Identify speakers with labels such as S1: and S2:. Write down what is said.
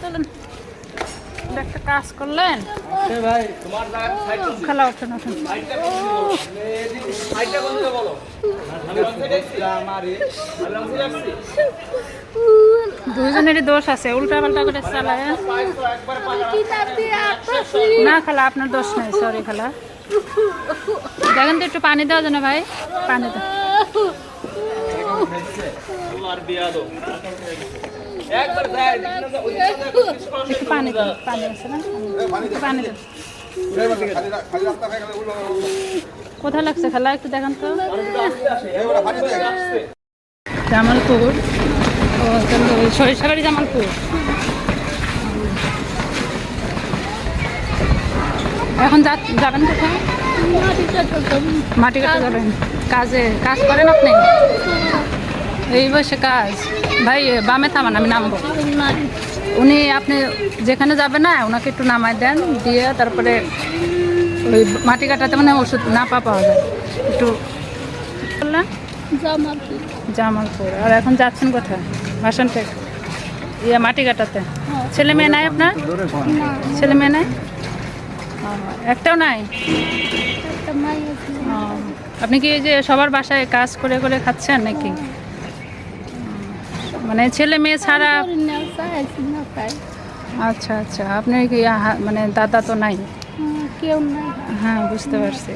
S1: চলুন একটা কাজ করলেন খেলা ওঠেন ওঠেন দুজনেরই দোষ আছে উল্টা পাল্টা করে চালায়। না খালা, আপনার দোষ নেই সরি খালা। দেখেন তো একটু পানি দেওয়া না ভাই, পানি দাও কোথায় লাগছে খালা? একটু দেখান তো। জামালপুর। সরিষাবাড়ি জামালপুর। এখন যাবেন কোথায়? মাটি কাটতে কাজে কাজ করেন আপনি? এই বয়সে কাজ। ভাই বামে থামান আমি নামবো। উনি আপনি যেখানে যাবে না ওনাকে একটু নামাই দেন দিয়ে তারপরে ওই মাটি কাটাতে মানে ওষুধ নাপা পাওয়া যায়। একটু বললেন? জামালপুর। আর এখন যাচ্ছেন কোথায়? ভাষণ টেক ইয়ে মাটি কাটাতে? ছেলে মেয়ে নাই আপনার? ছেলে মেয়ে নাই? একটাও নাই? আপনি কি এই যে সবার বাসায় কাজ করে করে খাচ্ছেন নাকি? ও, মানে ছেলে মেয়ে ছাড়া আচ্ছা আচ্ছা। আপনার কি আহা- মানে দাদা তো নাই?
S2: কেউ নাই।
S1: হ্যাঁ বুঝতে পারছি।